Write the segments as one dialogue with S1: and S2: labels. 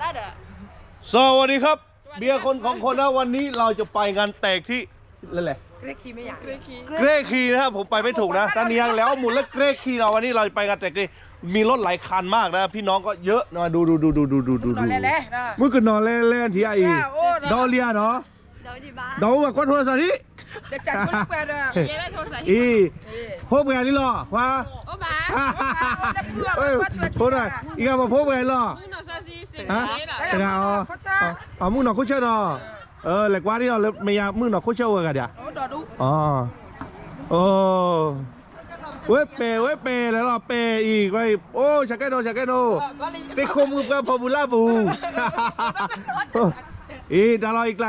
S1: ได้เด้อ
S2: สวัสดีครับ เบียร์คนของคนนะวันนี้เราจะไปงานแต่งที่นั่นแหละ
S1: เกรคีไม่อยากเกรคี
S2: เกรคีนะครับผมไปไม่ถูกนะตอนนี้ยังแล้วหมุนและเกรคีเราวันนี้เราจะไปงานแต่งที่มีรถหลายคันมากนะ พี่น้องก็เยอะนะดูดูดูดูดูดูดู
S1: นอนเล่ๆนะ
S2: มึงก็นอนเล่นๆที่ไอ้
S1: โอ้
S2: ดอเลียเนาะ
S3: เดี๋ยวดีบ้า
S2: ดอว่าก็โทรศัพท์ที่
S1: เดี๋ยวจัดชุดแกเด้อ
S3: เย้ได้โทรศัพท์
S2: อีพบกันนี่หรอว่า
S3: โอ้บ้า
S2: เอ้ยพูดหน่อยอีกอะมาพบกันหรอ
S3: มึงนอนซาซีสิ
S2: ฮะ
S3: นี่ล่ะ
S2: แต่เอาเอาเอามึงหนอกคุเชื่อเนาะเออเหล็กว่าที่เราไม่ยามึงหนอกคุเชื่อกันเดี๋ยว
S1: โอ้ดอดู
S2: อ๋อโอ้เว้ยเปเว้ยเปแล้วเราเปอีกเว้ยโอ้ชักแกโนชักแกโนไปคมกับพอบุลาบูอีดารออีกไกล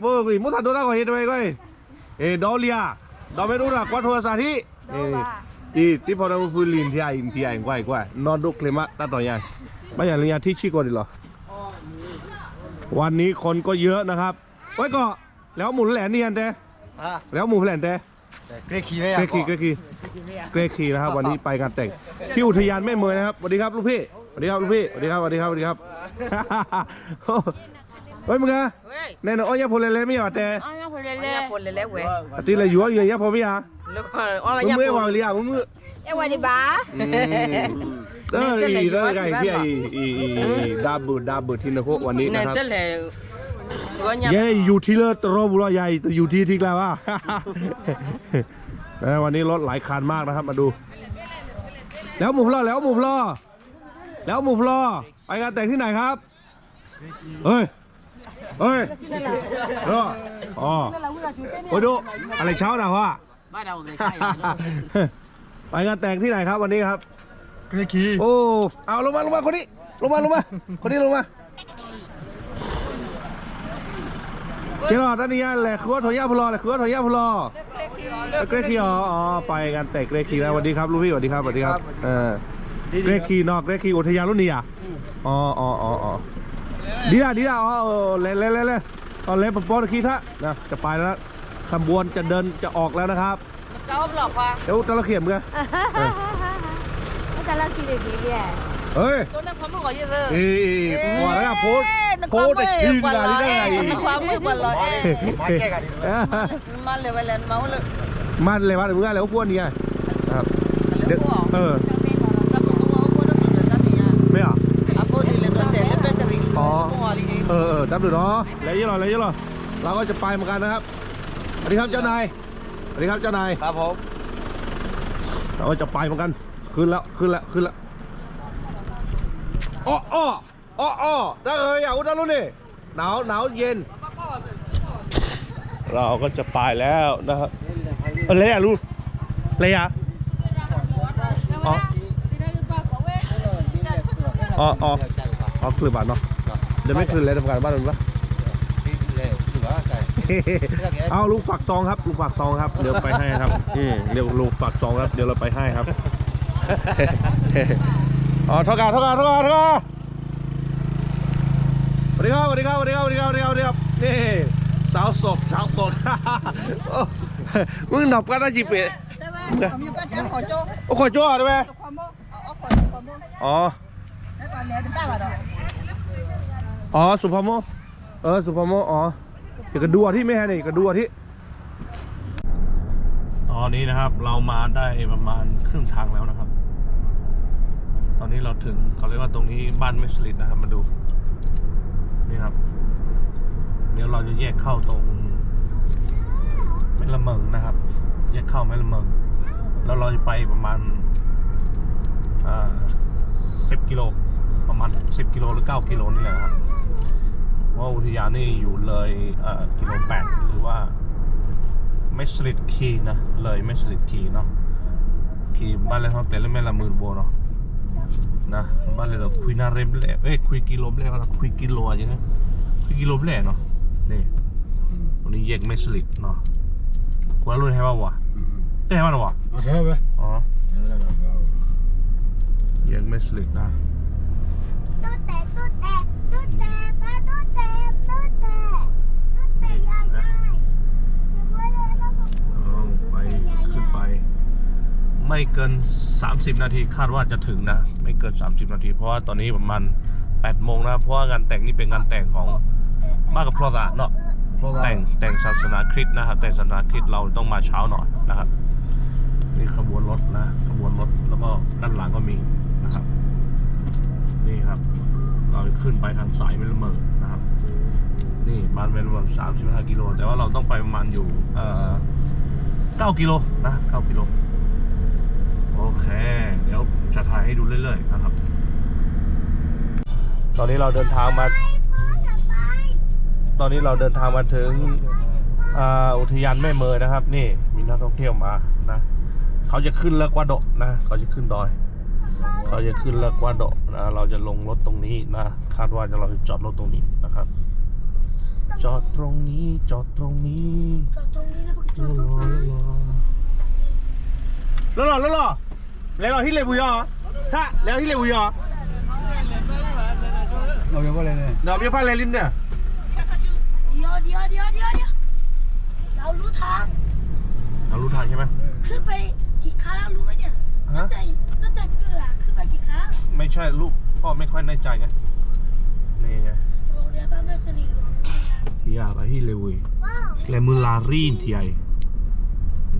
S2: โว้ยมุทันโดนก็เห็นไว้เว้ยเอดอเลียดอไม่รู้นะกว่าโทรศัพท์ที่เออีที่พอเราพูดลินที่ไอ้ที่ไอ้กว่ากว่านอนดูเคลมะตัดต่อยัง ไม่อย่างเรียนที่ชิโกดิหรอ วันนี้คนก็เยอะนะครับ ไว้ก็แล้วหมุนแหลนเนียนเต้
S4: อะ
S2: แล้วหมูแผ่นเต้
S4: แต่เกรคีไหม
S2: เกร
S4: อะ
S2: คีเกรคีเกรคีนะครับ วันนี้ไปงานแต่งที่อุทยานแม่เมยนะครับสวัสดีครับลูกพี่สวัสดีครับลูกพี่สวัสดีครับสวัสดีครับสวัสดีครับเฮ้ยมึงอะ
S1: เว้ย
S2: แน่นอนอ้อยยาพลเลยไม่หยอดแต่
S3: อ๋อยังคนเล่
S1: เล่
S3: น
S1: ๆคนเล่ๆเว้ย
S2: ปฏิเลยอยู่ว่าอยู่ยาพอไม่ยา
S1: แล้วก็อ๋อ
S2: มึง
S1: ยา
S2: ไม่
S1: ป
S2: วาง
S1: น
S2: เรียมึงมือ
S3: เอ้วันดีบ้า
S2: อืมเอออีเด้อไก่พี่อีอีอีอีดับเบิลดับเบิลที่นครวันนี้
S1: เนี่
S2: นะ
S1: ย
S2: ครับ
S1: เต้นเลยก็ยา
S2: เย้อยู่ที่เลิศรอบุรอใหญ่อยู่ที่ที่แล้วว่านะวันนี้รถหลายคันมากนะครับมาดู แล้วหมูพลอแล้วหมูพลอแล้วหมูพลอไปงานแต่งที่ไหนครับเฮ้ยเฮ้ยรออ๋อโอ้ดูอะไรเช้านะพ่อ
S4: บ้านเราเลย
S2: ไปงานแต่งที่ไหนครับวันนี้ครับ
S4: กรคี
S2: โอ้เอาลงมาลงมาคนนี้ลงมาลงมาคนนี้ลงมาเจ้าด้านนี้แหละคือว่าถอยยาพลอแหละคือว่าถอยยาพลอเกรคีอ๋ออ๋อไปกันแต่เกรคีแล้วสวัสดีครับลูกพี่สวัสดีครับสวัสดีครับเออเกรคีนอกเกรคีอุทยานรุ่นนี้อะอ๋ออ๋ออ๋ออ๋อดีละดีละอ๋อเออเล่เล่เล่เล่ตอนเล่ปปอนคีทะนะจะไปแล้วขบวนจะเดินจะออกแล้วนะครับ
S1: เจ้าหลอกว่า
S2: เดี๋ยวตะละเขียมกัน
S3: แต่ละกี่เด็กเนี่ย
S2: เฮ้ย
S1: ตัวนั้นความมือก่อนเยอะเลย
S2: อีหัวแล้วนะโพสต์โพสต์แต่คืนกันได้ไง
S1: ความมือก่อนเลย
S4: มาแก้กันดีกว่า
S1: มาเลยไปเลยมาเลย
S2: มันเลยว่าเมื่อแล้วพวกนี้ครับเดี๋ยวเออ
S1: กับมึงเอาพวกนั้นมาเลยตอนนี้
S2: ไม่เหรอ
S1: เอาพวกนี้เลยเสร็จแล้วเป็นกระดิ่งหัวเลย
S2: เออเออดับดูเนาะแล้วยี่หรอแล้วยี่หรอเราก็จะไปเหมือนกันนะครับสวัสดีครับเจ้านายสวัสดีครับเจ้านาย
S4: ครับผม
S2: เราก็จะไปเหมือนกัน ขึ้นแล้วขึ้นแล้วขึ้นแล้วอ้ออ้ออ้ออ้อได้เลยอยากอุดรรุ่นนี่หนาวหนาวเย็น เราก็จะไปแล้วนะครับเออเลยอะลูกเลยอะอ๋ออ๋ออ๋ออ๋อคืนบาทเนาะเดี๋ยวไม่คืนเลยทำการบ้านมันปะเอาลูกฝักซองครับ ลูกฝักซองครับ เดี๋ยวไปให้ครับอืมเดี๋ยวลูกฝักซองครับ เดี๋ยวเราไปให้ครับ อ๋อเท่ากันเท่ากันเท่ากันเท่ากันสวัสดีครับสวัสดีครับสวัสดีครับสวัสดีครับสวัสดีครับสวัสดีครับนี่สาวสดสาวสดโอ้มึงหนอบกันนะจีเป๋โอ้ขอจ้อได้ไหมอ๋ออ๋อสุภาโมเออสุภาโมอ๋อเดี๋ยวกระดูอาที่ไม่แฮนี่กระดูอาที่ตอนนี้นะครับเรามาได้ประมาณครึ่งทางแล้วนะครับ ต อนนี้เราถึงเขาเรียกว่าตรงนี้บ้านเมสลิดนะครับ มาดู นี่ครับ เดี๋ยวเราจะแยกเข้าตรงแม่ละเมิงนะครับ แยกเข้าแม่ละเมิง แล้วเราจะไปประมาณอ่าสิบกิโลประมาณสิบกิโลหรือเก้ากิโลนี่แหละครับว่าอุทยานนี่อยู่เลยอ่อกิโลแปดหรือว่าไม่สลิดคีนะเลยไม่สลิดคีเนาะคีบ้านเลยเขาแต่ละแม่ละหมื่นโบเนาะ นะบ้านเลยเราคุยนาเรมแหละเอ้ยคุยกิโลแหละเราคุยกิโลอะไรนะคุยกิโลแหละเนาะนี่ตรงนี้แยกไม่สลิดเนาะกูรู้ให้ว่าวะได้ให้มันวะ
S4: เอาเถอะไป
S2: อ๋อแยกไม่สลิดนะ
S3: ตุ๊ดแต่ตุ๊ดแต่ตุ๊ดแต่ป้าตุ๊ดแต่ตุ๊ดแต่ตุ๊ดแต่ยายยายถึงเวลาแล้วก็
S2: เอาไปขึ้นไป ไม่เกิน 30 นาทีคาดว่าจะถึงนะ ไม่เกิน 30 นาที เพราะว่าตอนนี้ประมาณแปดโมงนะ เพราะว่างานแต่งนี่เป็นงานแต่งของบ้านกับพลอสะเนาะแต่งแต่งศาสนาคริสต์นะครับ แต่งศาสนาคริสต์เราต้องมาเช้าหน่อยนะครับนี่ขบวนรถนะขบวนรถแล้วก็ด้านหลังก็มีนะครับ นี่ครับ เราขึ้นไปทางสายเมลเมอร์นะครับ นี่บ้านเป็นประมาณสามสิบห้ากิโลแต่ว่าเราต้องไปประมาณอยู่เอ่อเก้ากิโลนะเก้ากิโล โอเค เดี๋ยวจะถ่ายให้ดูเรื่อยๆนะครับ ตอนนี้เราเดินทางมา ตอนนี้เราเดินทางมาถึงอ่าอุทยานแม่เมยนะครับ นี่มีนักท่องเที่ยวมานะเขาจะขึ้นเลอกวาโดะนะเขาจะขึ้นดอยเขาจะขึ้นเลอกวาโดะนะเราจะลงรถตรงนี้นะคาดว่าจะเราจะจอดรถตรงนี้นะครับ จอดตรงนี้จอดตรงนี้
S3: จอดตรงนี้แล้วก็จอดตรงนี้
S4: လောလောလောလောလဲလောဟိလေဘူးရောဟာလဲဟိလေဘူးရော
S5: เราจะว่าอะไรเนี่ย
S4: နော်ပြဖက်လဲလိမ့်နဲ့
S3: เดี๋ยวเดี๋ยวเดี๋ยวเดี๋ยวเดี๋ยวเรารู้ทาง
S2: เรารู้ทางใช่ไหม
S3: ขึ้นไปกี่ครั้งแล้วรู้ไหมเนี่ย ตั้
S2: ฮะ
S3: งแต่ตั้งแต่เกิดอะขึ้นไปกี่ครั้ง
S2: ไม่ใช่ลูกพ่อไม่ค่อยแน่ใจไง นี่ไง
S3: โรงเรียนบ้านแม่สลีหลวง
S2: ที่ยาอะไรที่เลวี
S3: ว้าว
S2: แกลมุลารีนทีไอ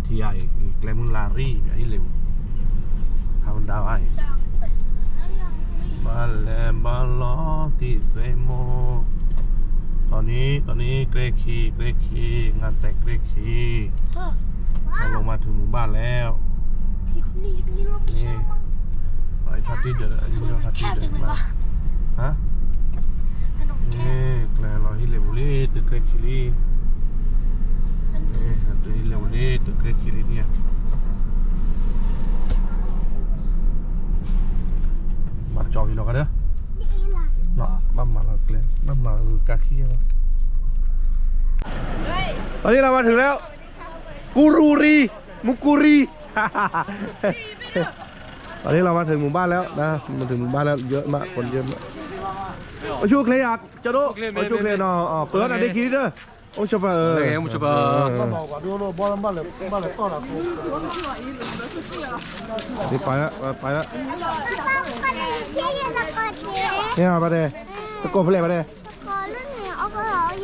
S2: ทีไอแกลมุลารีอย่าให้เร็วทำดาวไอ
S3: จังเลยนั่นยังไม่
S2: บาเลบาลอที่เซโม ตอนนี้ตอนนี้เกรคีเกรคีงานแต่งเกรคี
S3: เฮ้อ
S2: เราลงมาถึงหมู่บ้านแล้ว
S3: พี่คนนี้นี่เราไม่ใช่มั้ง
S2: ไอ้ทัดที่เดินอันนี้เราทัด
S3: แค
S2: ที่
S3: บ
S2: เดิ
S3: จั
S2: น
S3: งเลย
S2: มาวะฮะ
S3: ถนนแค
S2: นี่
S3: บ
S2: แกลลอที่เลวูลีตึกเกรคีลีนี่ตึกเลวู ลีตึกเกรคีลีเนี่ยมาจออยู่หรอกกันเด้อ
S3: นี่ล่ะ
S2: เนาะบ้านมาเราเกลบ้านมาเออกาคีอะตอนนี้เรามาถึงแล้ว กูรูรี มุกุรี ตอนนี้เรามาถึงหมู่บ้านแล้วนะมาถึงหมู่บ้านแล้วเยอะมากคนเยอะมากโอ้ชูเคลียร์จะดูโอ้ชูเคลียร์เนาะอ๋อเปิดอะไรคิดเด้อ ô chụp à này em chụp à
S5: đi phải á phải á. Nè bà đây
S4: cái cổ phải bà đây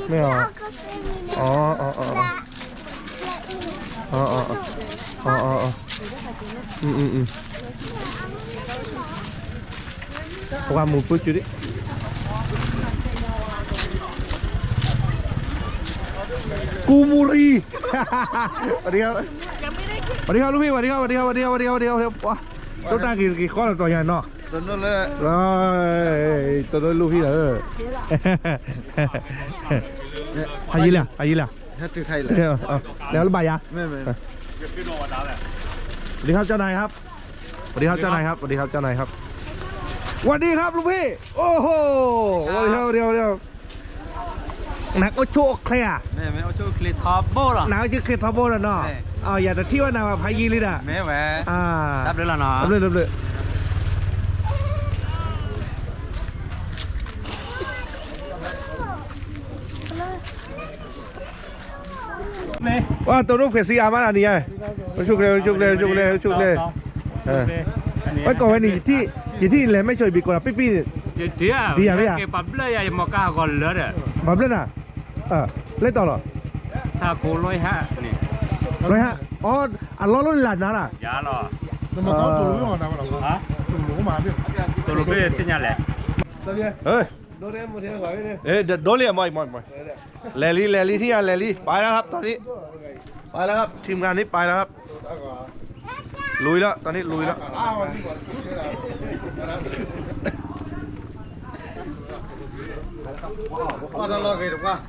S4: mẹ à ờ ờ ờ ờ. Ờ
S2: ờ ờ. Ờ ừ ừ ừ. Qua một phút chưa đi?
S3: กู
S2: มู
S3: รี
S2: สวัสดีครับสวัสดีครับลูกพี่สวัสดีครับสวัสดีครับสวัสดีครับสวัสดีครับสวัสดีครับว้าตัวตั้งกี่กี่ข้อตัวใหญ่เนาะ
S4: ตัวนู้น
S2: เลยตัวนู้นลูกพี่เหรออายุเลยอายุล่ะ
S4: แค่ตื
S2: อใครเลยแล้วใบยะไม่
S4: ไม่
S2: สวัสดีครับเจ้านายครับสวัสดีครับเจ้านายครับสวัสดีครับเจ้านายครับสวัสดีครับลูกพี่โอ้โหเดี๋ยวเดี๋ยวเดี๋ยว นักโอโชเคลียร์
S5: แม่แม่เอาช่วยคลิปท็อปโบ้หรอ
S2: นักชื่อเคทาโบแล้วเนาะ
S5: ใช่
S2: อ๋ออย่าแต่ที่ว่านาพายีลิดอะ
S5: แม่แหว
S2: อ่า
S5: รับเลยล่ะเนาะ
S2: รับเลยรับเลยว่าตัวนู้นเขียนสีอามาอันนี้ไงชุกเลยชุกเลยชุกเลยชุกเลยเออไว้ก่อนไว้นี่ที่ที่ที่เลยไม่ช่วยบีกว่าปิ๊ปี้
S6: dia
S2: Dia, dia.
S6: ke pabla ya mo ka gol le de
S2: แบบเล่นอะเออเล่นต่อเหรอ
S6: ta ko loi ha ni
S2: ร้อยฮะ เออเล่นต่อหรอถ้าคูร้
S6: อย
S4: ห้านี่ร้อยห้าอ๋
S6: อ
S4: อันล้อ
S6: รุ่นหลัด
S4: นะ
S2: ล่ะยา
S4: หรอ那ย
S2: เฮ้ยโด老啊，走路嘛就，走路不是这ย来，ลลี่点ลลี่，ที่点没没没，ลลี่，ไปแล้วครับตอนนี้ไปแล้วครับทีมงานนี้ไปแล้วครับ ลุยแล้วตอนนี้ลุยแล้ว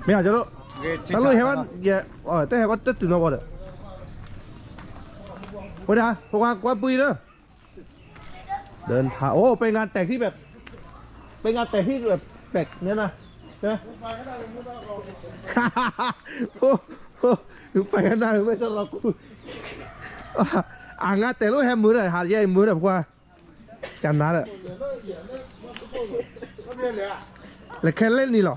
S2: ไม่อาจ Mẹ cho nó. Nó lôi heo ăn dạ. Ờ té heo ăn tết từ nó vào được. Qua đây, qua qua bui đó. เนอะเดินทางโอ้ไปงานแต่งที่แบบไปงานแต่งที่แบบแปลกเนี้ยนะใช่ไหมโอ้โหไปกันได้ไม่ต้องรอกูอ่างงานแต่งรู้แฮมมือเลยหาดแย่มือแบบว่าจำนั้นแหล
S4: ย
S2: แล้วแค่เล่นนี่หรอ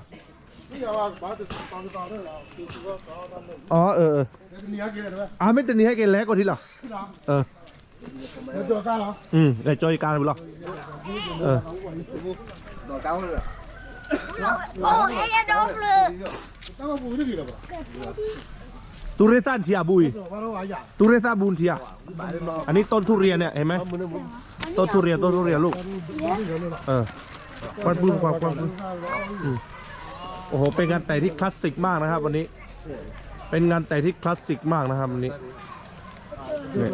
S2: อ๋อเออเอออ่าไม่แต่นี้ให้เกณฑ์แล้วกว่าที่หรอ เออ อืมแต่จอยการไหรอเออ Oh, ella doble. Tu resa antia bui. Tu resa bun tia. อันนี้ต้นทุเรียนเนี่ยเห็นไหมต้นทุเรียนต้นทุเรียนลูก เออ ควันปืนความควันปืนอืมโอ้โห เป็นงานแต่งที่คลาสสิกมากนะครับ วันนี้ เป็นงานแต่งที่คลาสสิกมากนะครับวันนี้นี่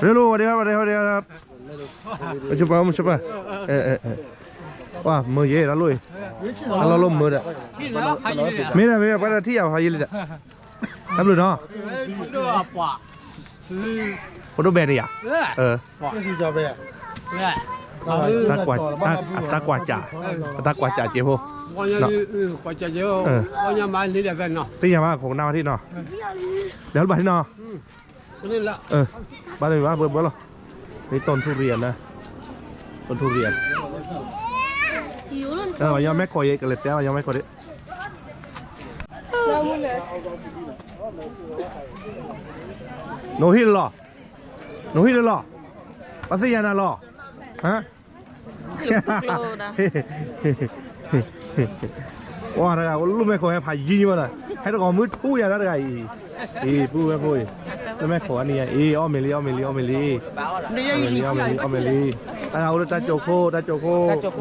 S2: เร็วๆสวัสดีครับสวัสดีครับสวัสดีครับมาชุบมามาชุบมาเออเออเออว้ามือเย่แล้วลุยแล้วล้มมือเด้อไม่ได้ไม่ได้ไปที่เอาหายเลยเด้อทำเลยเนาะ
S5: Dua apa?
S2: โฟโต้แบนเนี่ยเออ
S4: เพื่อ
S2: ตอา Tak kuat, tak, tak kuat cak. Tak kuat ฮวันนี้ขวาจะเยอะวันนี้มาที่เดีกันเนาะ Ti ya ma khong na thi no. Dah lu ba ปที่เนี่ละเออบ้านเลยว่าเบิ่มบ่หรอนี่ต้นทุเรียนนะ ต้นทุเรียน หิวแล้วเออยังไม่คอยกันเลยแต่ว่ายังไม่คอย เราเลย หนูฮิเหรอหนูฮิลยเหรอปัสยานาหรอ ฮะว้าอะกูลูกแม่ขอให้พายยี่มาหน่ยให้ตะกอมือพูอย่างนั้นเลยอีพูแม่พูลูกแม่ขออันี่อีอ้อเมลี่อ้อมเมลีอ้อเมลีอ้อเมลีอ้อเมลีอ้อเมลี่ตาเอาตาโจโคตาโจโคตาโจโค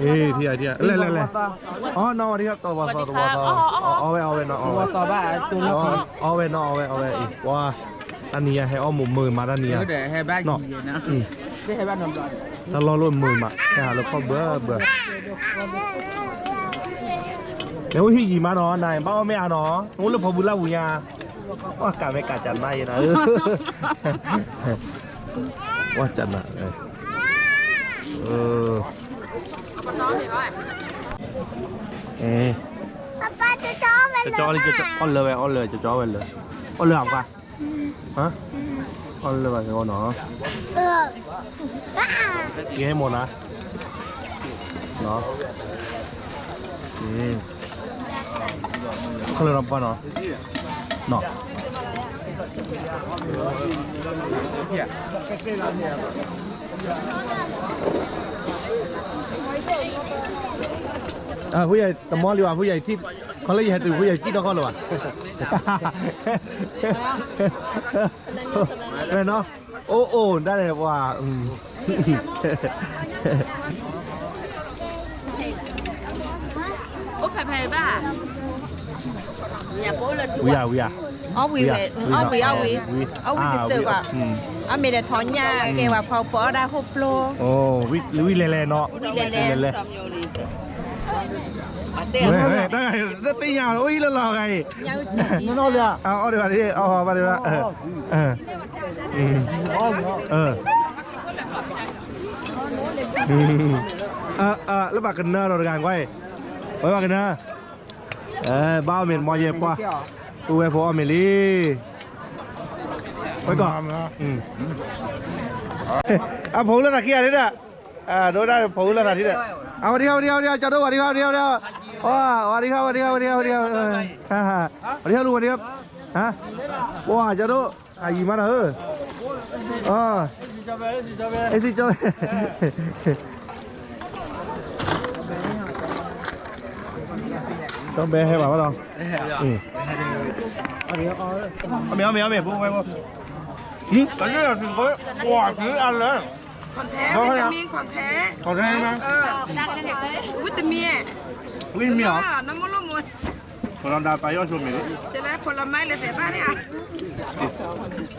S2: เออที่อะไรที่อะไรเล่นเล่นอ๋อนอนี่ครับตัววอตัววอตัวเอาไว้เอาไว้นอเอาไว้
S5: ตัวบ้าตัวนอ
S2: เอาไว้นอเอาไว้เอาไว้อีว่าอันนี้ให้อ้อมมุมมือมาด้านนี้
S5: เน
S2: นะ
S5: nah.
S2: Hmm.
S5: Dia hebat nom.
S2: ถ้าเราลุ่นมือมาแค่หาแล้วก็เบื่อเบื่อ nếu khi gì mà nó này bao mẹ nó muốn là phò bù la bù nhà quá cả mẹ cả chặt này nữa quá chặt nè ừ ê
S3: ป๊าป๊าจะจ้อมัน
S2: cho chó đi cho chó con lừa về con lừa cho chó về lừa con lừa học à hả con lừa về con nó
S3: เอออะ
S2: nghe một á nó ừ con lừa học qua nó nó อ่าผู้ใหญ่ตะมอดีกว่าผู้ใหญ่ที่เขาเรียกให้ตื่นผู้ใหญ่ที่นครหรือวะ ได้เนาะโอ้โอ้ได้เลยว่าอืม
S1: Ủa phải phải ba Nhà bố là
S2: วิยาวิยา
S1: Ó quỳ về Ó quỳ ó quỳ Ó quỳ thực sự quả
S2: อืม
S1: Ó mẹ để thó nhà Kể vào phao bỏ ra hộp lô
S2: โอ้วิวิเลเลเนาะ
S1: วิ เลเล
S2: เลเฮ้ยเฮ้ยได้ไงได้ตียาวโอ้ยแล้วรอไง
S1: Nhau chỉ
S4: 那了，
S2: เอาเอาดีกว่าที่เอาเอามาดีกว่าเออเอออืมเอออืมเออเออแล้วบากกันเนอร์เรากางไว้ไว้บากกันเนอร์เออบ้าเมียนมอเย็บป่ะตัวไอ้พ่อเมลี่ไว้ก่อนอืมอะผมเลือกตะเกียร์นี่แหละ อ่าโดนได้ผมเลือกตะที่เนี่ยเอาวันนี้ครับวันนี้ครับวันนี้ครับจอดด้วยวันนี้ครับวันนี้ครับวันนี้ครับว้าวันนี้ครับวั นนี้ครับวันนี้ครับวันนี้ครับเออฮ่าฮ่าวันนี้ครับลุงวันนี้ครับฮะว้าจอดด้วยอายีมาเนอะเอออ๋อเอ้ยสิโจ้ต้องเบะให้บ่าวว่าลองอืมเอาเมียเอาเมียเอาเมียเอาเมียปุ๊บไปปุ๊บอืมแต่เนี่ยถึงเขาว้าถืออันเลย
S7: ของแท้วิตามินของแท้
S2: ขอแทนนะ
S7: เออวิตามิน
S2: วิ่งมีเหรอ
S7: น้ำมันละมุน
S2: คนเราดาวตายยอดชมมีนี่
S7: จะแล้วผลไม้เลยแต่บ้านเนี่ย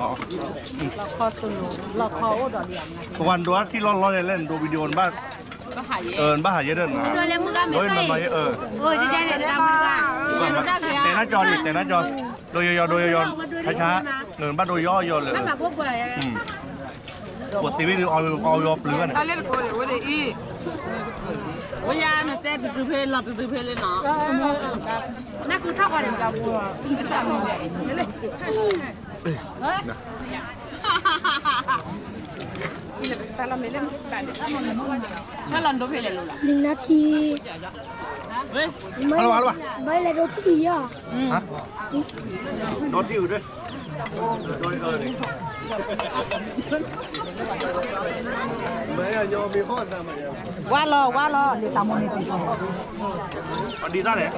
S2: อ๋อทุกวันดูที่ร้อนๆเล่นดูวิดีโอบ้านเออบ้าหายเยอะเดินมาโดยมันมาเออ
S3: โอ้ยจะได้เดี๋ยวเรามาดูกัน
S2: แต่หน้าจอดิแต่หน้าจอโดยยอโดยยอช้าๆเนินบ้านโดยย่อยอเลย
S3: มาพวกเบย์
S2: อื มปกติวิดีโอเอายอปลื้อเนี่ย
S7: ตอนเล่นโกเลยว่าเดี๋ยวอี
S1: Ủa da mà tên từ từ phê là từ từ phê lên nó
S3: นั่นคือเท่ากันเลยเราบัว
S1: Nó lần đôi phê lên luôn là
S3: หนึ่งนาที
S2: เอาละวะเอาละวะ
S3: ไม่เลยรถที่ดีอะ
S2: ฮะโดนที่อื่นด้วยโดนเออ นี่
S1: ว่ารอว่ารอเดี๋ยวตามมันนี่
S8: เอาดีได้เลย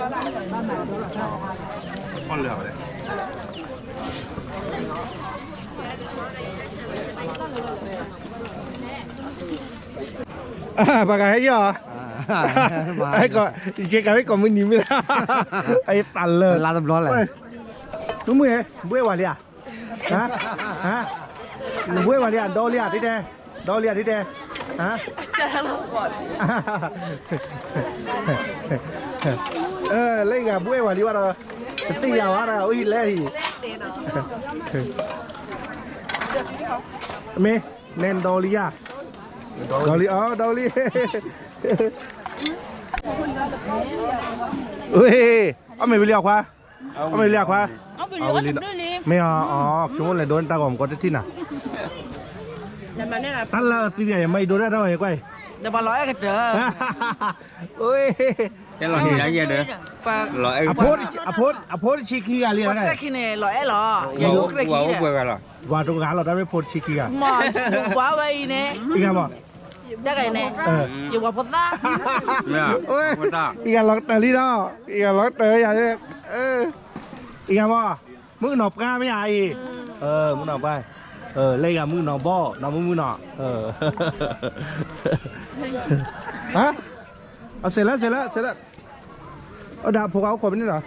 S8: ก้อนเหลือเลย
S2: à bà gái giờ ai có cái cái còn mình nhìn nữa ai tàn lờ
S4: ลาดร้อนเลย
S2: đúng rồi bữa vào đi à ဟမ်ဟမ်ဘွေးပါလေတော့လေတိတဲတော့လေတိတဲဟမ်ကျန်တော့ပေါ့အဲလေကဘွေးပါလေကတော့တိရပါတော့ဦးလဲဟီအမေနန်တော်လီယာတော်လီအော်တော်လီဝေးအ
S1: မေဘီလီခွာအမေဘီလီခွာအမေဘီလီနူလီ
S2: ไม่เอาอ๋อช่วงเลยโดนตาผมก็ได้ที่น่ะ
S1: จะมาเนี่ยนะ
S2: ตั้งแล้วที่เนี่ยไม่โดนได้เท่าไหร่ก้อย
S1: จะมาร้อยกันเด้อ
S2: โอ้ย
S9: cái lo gì đấy giờ được
S7: ปาก
S9: lo em
S2: อโพสอโพสอโพสชิคีอะไร
S7: ปาก
S2: นะ
S7: ตะกี้เนี่ยร้อยหรออย่าลุกตะกี้
S9: wow
S7: เนี่ย
S9: wow rồi
S2: ว่าตรงงานเราได้ไม่โพสชิคีอะ
S7: หมออยู่กว่าไว้เนี่ย
S2: อีกอะบ่
S7: ได้ไงเนี่ย
S2: เออ
S7: อยู่กว่าพุทธะ
S9: nè
S2: โอ้ย
S9: พุทธะ
S2: อีกอะล็อกเตอรี่เนาะอีกอะล็อกเตอร์อย่างนี้เอออีกอะบ่มือ หนอบกล้าไม่ใหญ่เออมือหนอบไปเออเล่กับมือหนอบบ่หนอบมือมือหนอเออฮะเอาเสร็จแล้วเสร็จแล้วเสร็จแล้วเอาดาบพวกเอาขวดไปนี่เหรอ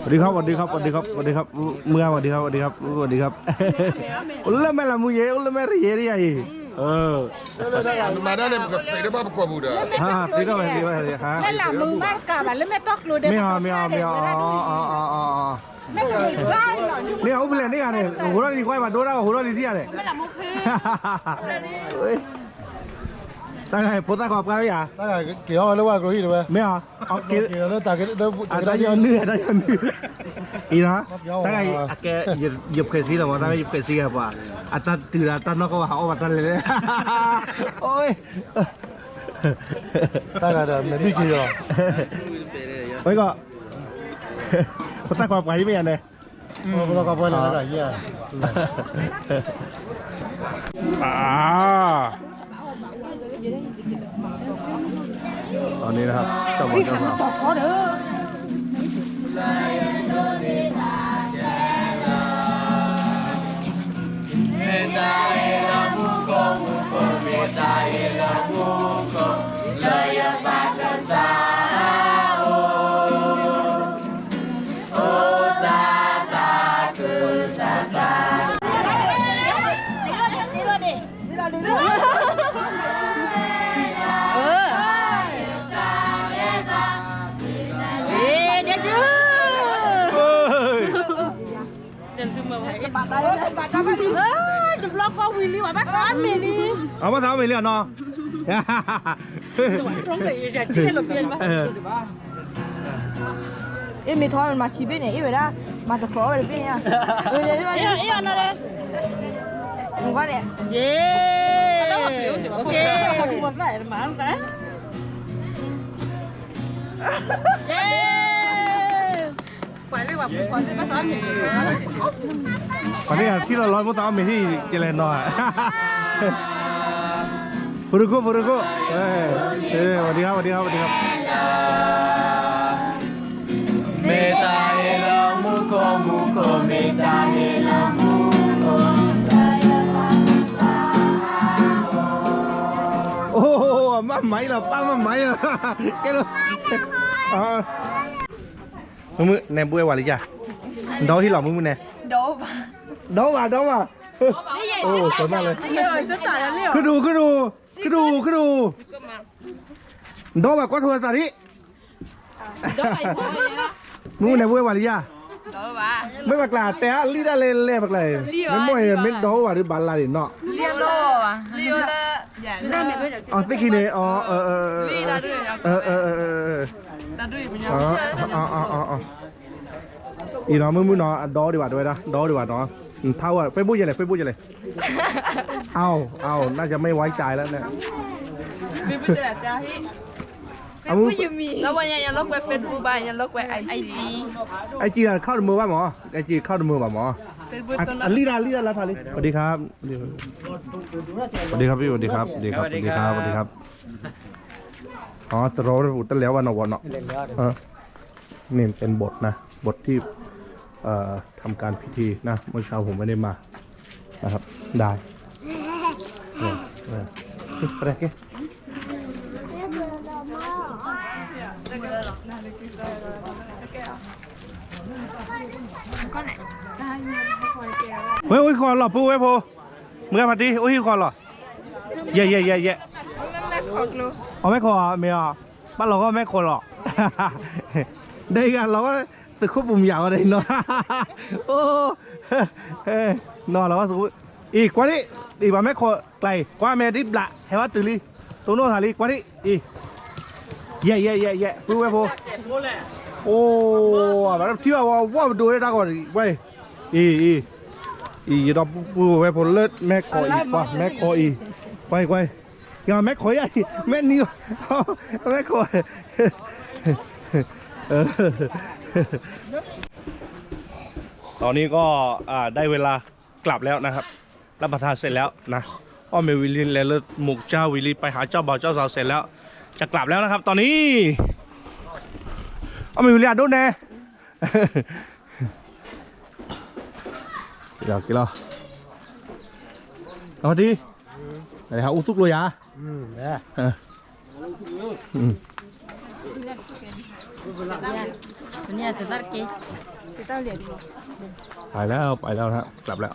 S2: สวัสดีครับสวัสดีครับสวัสดีครับสวัสดีครับเมื่อสวัสดีครับสวัสดีครับสวัสดีครับอุลแม่ละมุยอุลแม่รีเรียเออ
S5: มาได้เลยกับตีได้บ้าประกวดบูดา
S2: ฮะตีก็ไปตีไปฮะ
S1: แม่หลับมึงบ้านกลับแล้วแม่ตอกรู้เด็
S2: ไม่เอาไม่เอ ဟုတ်မာနဲ့ကတေဘဘကဘူဒါဟာတေတော့ပဲဒီပါလေဟာလက်လာมึงမကပါလက်မတော့လို့တယ်မင်းဟာမင်း
S1: ဟာမင်းဟာအာအာအာမ
S2: င်းကဘယ်လိုလဲနေဟုတ်ပလဲနေရတယ်ဟိုတော့ဒီခွိုင်းမှာ
S5: တိုးတာဟိုတော့ဒီတိရတယ်မလားမဟုတ်ဘူး วย
S2: ไม่เอาเอากิน
S5: เกี่ยวแล้วแต่ก็ได้
S2: อะได้ยอนเนื้อได้ยอนเนื้ออีนะตั้งไงอะแกหยิบหยิบเคซี่หรอวะตั้งไงหยิบเคซี่ครับว่าอาจารย์ตื่นอาจารย์นอกก็ว่าเอามาตั้งเลยโอ้ย
S5: ได้กันเดิมเนี่ยนี่กี่หรอ
S2: เฮ้ยก็เขาตั้งความไว้ไม่ยันเลย
S5: เราก็ไปเลยได้เงี้ย
S2: อ่า ตอนนี้นะครับเจ้าบอลเจ้าสาว
S1: บล็อกก็วิลลี่ว่าบ้านเมลี่
S2: เอามาทำไปเรื่อยเนาะ
S1: ตรงไหนจะ เชี่ยหลบเรียนมา
S2: เออ
S3: เอ้มีทอนมาคีเป็นเนี่ยอีเวลามาตะขอไปเป็นเนี่ยเออเดี๋ยวมา
S1: เอ้ยเอ้ยนั่นเลย
S3: มึงว่าเนี่ย
S1: เย้โอเคหมดได้มาตั้งแต่เย้ไปเลยว่าไปเลยมาตอนนี้
S2: ตอนนี้ที่เราร้อนมุตามีที่เจริญหน่อยบุรุกุบุรุกุเออเออสวัสดีครับวัสดีครับวัสดีครับ
S9: เมตาเอลามุโกมุโกเมตาเอลามุ
S2: โอ้โหมาไหมล่ะป้ามาไหมล่ะแกรู้อ๋อ มึงมึงแนมบุ้ยวาลิจ้ะดอที่หล่อมึงมึงแนดอป่ะดอป่ะดอป่ะโอ้สวยมากเลย
S3: เอ้ยก็จ่ายแล้วเนี่ย
S2: ขึ้นดูขึ้นดูขึ้นดูขึ้นดูดอแบบกวาดทัวร์สาธิมึงแนมบุ้ยวาลิจ้ะ
S7: เออว่ะ
S2: ไม่บักลาแต่ลีได้เลยเลยบักเลยไม่มวยไม่ดอว่าหรือบาลาดิเนาะ
S7: เรียบร้อยว่ะเรียบร้อยอย่าได้ไม่ได้
S2: อ๋อติ๊กคีเนอ๋อเออเออ
S7: ลีได้ด้วยนะ
S2: เออเออเออ เออ
S7: ได้ด้วยเป็นยัง
S2: อ๋ออ๋ออ๋ออ๋ออ๋ออีน้องมึงมึงน้องดอดีกว่าด้วยนะดอดีกว่าน้องเท่าอะเฟซบุ๊กยังไงเฟซบุ๊กยังไงเอาเอาน่าจะไม่ไว้ใจแล้วเนี่ย
S7: มีผู้จัดจ้าที่
S2: เอามือ
S7: แล้ววันยังยังลกไปเฟซบุ๊กบ้างยังลกไปไอจี
S2: ไอจีอะเข้าในมือป่ะหมอไอจีเข้าในมือป่ะหมอ
S7: เฟซบุ๊ก
S2: อะ
S7: ตัว
S2: อะ
S7: นั้น
S2: ลีดาลีดาลาทาลิสวัสดีครับสวัสดีครับพี่สวัสดีครับสวัสดีครับสวัสดีครับสวัสดีครับ อ๋อตรออุตแล้ววันนวันเนาะเออนี่เป็นบทนะ บทที่เอ่อทำการพิธีนะเมื่อเช้าผมไม่ได้มานะครับ ได้เนี่ยเนี่ยอะไรกันเฮ้ยโอ้ยคอนหรอปูเว้ยโพมึงกันพัดดีโอ้ยคอนหรอเย่เย่เย่เย่ เอาไม่คอไม่เอาบ้านเราก็ไม่คอหรอก ได้กันเราก็ตึกควบปุ่มยาวอะไรเนาะโอ้นอนเราก็สูอีกกว่านี้อีกว่าไม่คอไกลกว่าแม่ดิบละให้ว่าตื่นลีตรงโน้นหาลีกว่านี้อีเย่เย่เย่เย่ปูเว้ยโพโอ้แบบที่ว่าว่าดูได้ตาก่อนเว้อีอีอีเราปูไว้ผลเลิศแม่ขออีฟ้าแม่ขออีไปไป ย่าแม่ขอใหญ่แม่นิวแม่ขอเออตอนนี้ก็อ่าได้เวลากลับแล้วนะครับ รับประทานเสร็จแล้วนะอ้อเมวิลินและเลหมุกเจ้าวิลีไปหาเจ้าบ่าวเจ้าสาวเสร็จแล้ว จะกลับแล้วนะครับ ตอนนี้อ้อเมวิลิอาโดนแน่ Giờ kìa lo Đó đi Này hả út xúc luôn à
S10: อื มเนี่ย
S2: Ờ. Ừ.
S1: เนี่ยจะตัดกี่
S2: ไปแล้วไปแล้วนะกลับแล้ว